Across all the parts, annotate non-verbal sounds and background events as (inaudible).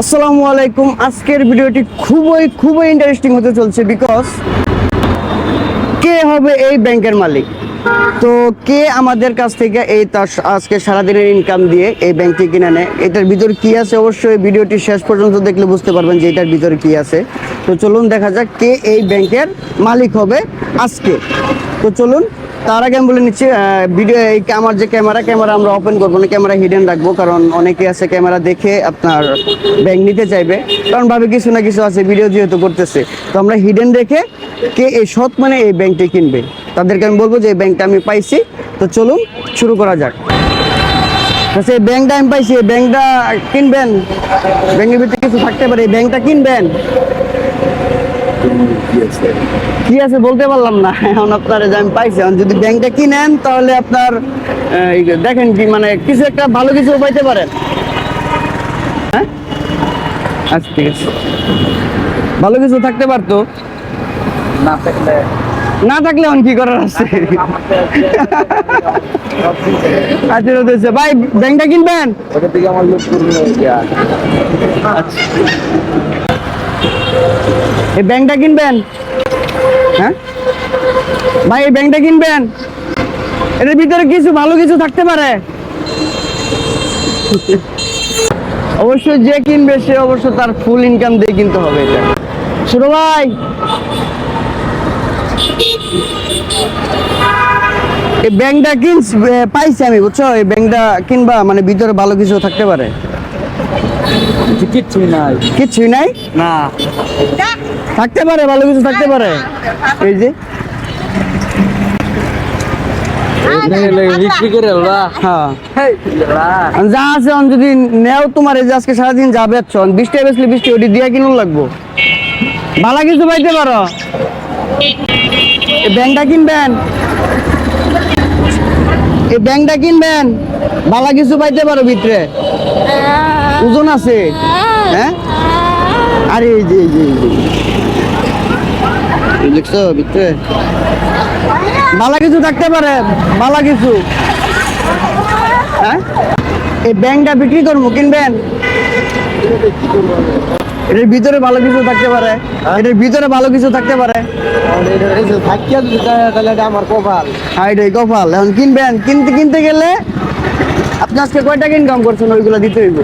আসসালামু আলাইকুম। আজকের ভিডিওটি খুবই খুবই ইন্টারেস্টিং হতে চলছে বিকজ কে হবে এই ব্যাংকের মালিক? তো কে আমাদের কাছ থেকে এই আজকে সারাদিনের ইনকাম দিয়ে এই ব্যাংকটি কিনে নেয়? এটার ভিতর কি আছে? অবশ্যই ভিডিওটি শেষ পর্যন্ত দেখলে বুঝতে পারবেন যে এটার ভিতরে কি আছে। তো চলুন দেখা যাক কে এই ব্যাংকের মালিক হবে আজকে। তো চলুন তার আগে আমি বলে নিচ্ছি ভিডিও এই আমার যে ক্যামেরা ক্যামেরা আমরা ওপেন করব না ক্যামেরা হিডেন রাখব, কারণ অনেকে আছে ক্যামেরা দেখে আপনার ব্যাংক নিতে চাইবে। কারণ ভাবে কিছু না কিছু আছে ভিডিও যেহেতু করতেছে। তো আমরা হিডেন রেখে কে এই সৎ মানে এই ব্যাংকটি কিনবে। তাদেরকে আমি বলব যে এই ব্যাংকটা আমি পাইছি। তো চলুন, শুরু করা যাক। আচ্ছা এই ব্যাংকটা আমি পাইছি, এই ব্যাংকটা কিনবেন? ব্যাংকের ভিতরে কিছু থাকতে পারে, এই ব্যাংকটা কিনবেন? কি আছে বলতে পারলাম না। এখন আপনার আমি পাইছি এখন যদি ব্যাংকটা কিনেন তাহলে আপনার দেখেন কি মানে কিছু একটা ভালো কিছু পাইতে পারেন। হ্যাঁ? আচ্ছা ঠিক আছে। ভালো কিছু থাকতে পারতো। না থাকলে না থাকলে এখন কি করার আছে? আচ্ছা ঠিক ভাই ব্যাংকটা কিনবেন? আমার লোক করবে। এই ব্যাংকটা কিনবেন? হ্যাঁ? ভাই এই ব্যাংকটা কিনবেন? এটার ভিতরে কিছু ভালো কিছু থাকতে পারে। অবশ্যই যে কিনবে সে অবশ্য তার ফুল ইনকাম দিয়ে কিনতে হবে এটা। ছোট ভাই। এই ব্যাংকটা কিনস এ, পাইছি আমি বুঝছ? এই ব্যাংকটা কিনবা মানে ভিতরে ভালো কিছু থাকতে পারে। কিচ্ছুই নাই। কিচ্ছুই নাই? না। থাকতে পারে ভালো কিছু থাকতে পারে। এই যে। বিক্রি করে আলবা হ্যাঁ। যা আছে যদি নেও তোমার এই যে আজকে সারাদিন যা বেচছ বৃষ্টি বেচলে বৃষ্টি ওটি দিয়া কিনুন লাগবো। ভালো কিছু পাইতে পারো। এই ব্যাংকটা কিনবেন। এই ব্যাংকটা কিনবেন। ভালো কিছু পাইতে পারো ভিতরে। ওজন আছে। হ্যাঁ? আরে এই যে এই যে এই দেখছ ভিতরে? কিছু থাকতে পারে কিছু। হ্যাঁ? এই ব্যাংকটা বিক্রি করব কিনবেন? এটার ভিতরে ভালো কিছু থাকতে পারে। এটার ভিতরে ভালো কিছু থাকতে পারে। আমার কপাল। রে কপাল। এখন কিনবেন কিনতে কিনতে গেলে আপনি আজকে কয়টা ইনকাম করছেন? ওইগুলো দিতে হইব।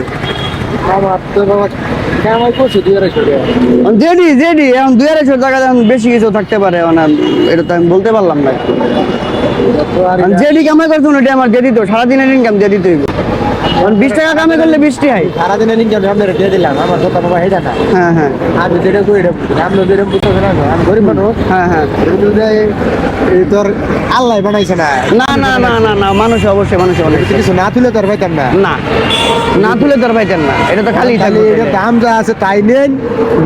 জেডি জেডি এখন দুই আড়াইশো টাকা এখন বেশি কিছু থাকতে পারে এটা তো আমি বলতে পারলাম না। জেডি কামাই করছেন ওইটা আমার জেডি তো সারাদিনের ইনকাম জেডি তো বিশ টাকা কামাই করলে বৃষ্টি হয়। সারাদিনের ইনকাম আপনার দিয়ে দিলাম আমার কথা বাবা এটা না। হ্যাঁ হ্যাঁ। আমি যেটা করি আপনি যেটা বুঝতে না আমি গরিব মানুষ। হ্যাঁ হ্যাঁ। এই তোর আল্লাহ বানাইছে না। না না না না না মানুষ অবশ্যই মানুষ অনেক কিছু না তুলে তোর পাইতাম না। না। না তুলে তোর পাইতেন না। এটা তো খালি খালি এটা দাম যা আছে তাই নেন।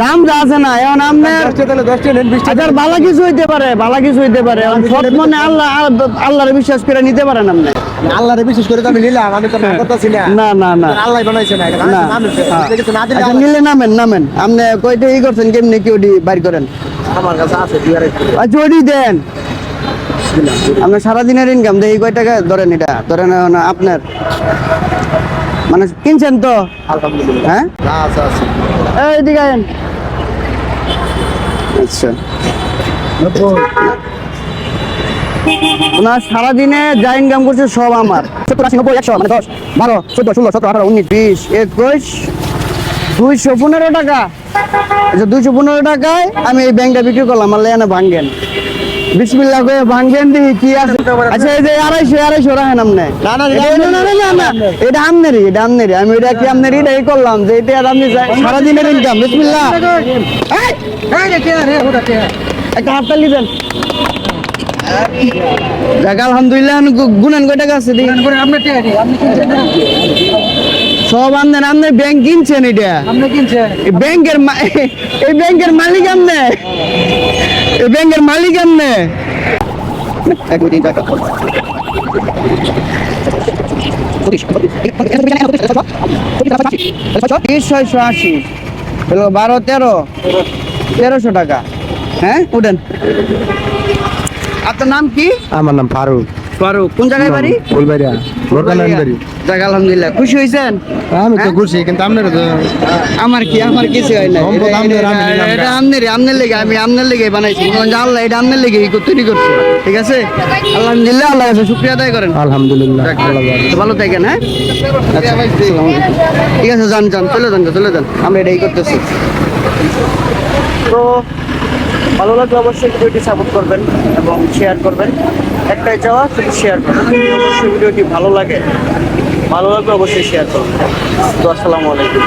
দাম যা আছে না এখন আপনার তাহলে দশটা নেন বিশটা আচ্ছা ভালো কিছু হইতে পারে ভালো কিছু হইতে পারে। সৎ মনে আল্লাহ আল্লাহরে বিশ্বাস করে নিতে পারেন আপনি। আল্লাহরে বিশেষ করে তো আমি নিলাম আমি তো না করতেছি না। না না না। আল্লাহ বানাইছে না এটা না হ্যাঁ। না দিলে আচ্ছা নিলে নামেন নামেন। আপনি কয়টা ই করছেন কেমনি কি ওটি বাইর করেন? আমার কাছে আছে দুই আচ্ছা ওটি দেন। আপনার সারাদিনের ইনকাম দেখি কয় টাকা ধরেন এটা? ধরেন আপনার। মানে কিনছেন তো? হ্যাঁ? না আছে আছে। এই দিকে আয়েন। আচ্ছা। ওনার সারাদিনে যা ইনকাম করছে সব আমার। সত্তর আশি নব্বই একশো মানে দশ বারো চোদ্দ ষোলো সতেরো আঠারো উনিশ বিশ একুশ দুইশো পনেরো টাকা। আচ্ছা দুইশো পনেরো টাকায় আমি এই ব্যাংকটা বিক্রি করলাম আমার লেয়ানে ভাঙ্গেন বিসমিল্লা করে ভাঙ্গেন দিই কি আছে? আচ্ছা এই যে আড়াইশো আড়াইশো রাখেন আপনি না, না, না না এটা আমনেরই এটা আমনেরই। আমি এটা কি আমনেরই? এটাই করলাম যে এটা আপনি যা- সারাদিনের ইনকাম বিসমিল্লা এই, একটা হাততালি দেন। যাক আলহামদুলিল্লাহ গুনেন কয় টাকা আছে সব আমনেন আপনি ব্যাংক কিনছেন এটা? ব্যাংকের এই ব্যাংকের (laughs) মালিক আমনে? এই ব্যাংকের মালিক এমনে? ছয়শো আশি। হলো বারো তেরো। তেরোশো টাকা। হ্যাঁ? উঠেন। আপনার নাম কি? আমার নাম ফারুক। ফারুক কোন জায়গায় বাড়ি? ফুলবাড়িয়া। যাক আলহামদুলিল্লাহ। খুশি আমি তো হ্যাঁ? খুশি কিন্তু আপনারা আমার কি আমার কিছু হয় না। এটা আমনের আমনের লেগে আমি আমনের লেগে বানাইছি। হয় আল্লাহ এটা আমনের লেগে তৈরি করছে। ঠিক আছে? আলহামদুলিল্লাহ আল্লাহ শুক্রিয়া আদায় করেন। আলহামদুলিল্লাহ। ভালো থাকেন হ্যাঁ? আচ্ছা। ঠিক আছে যান যান চলে যান চলে যান। আমরা এটাই করতেছি। তো ভালো লাগলে অবশ্যই ভিডিওটি সাপোর্ট করবেন এবং শেয়ার করবেন। একটাই চাওয়া, শুধু শেয়ার করবেন। অবশ্যই ভিডিওটি ভালো লাগে, ভালো লাগলে অবশ্যই শেয়ার করবেন। তো আসসালামু আলাইকুম।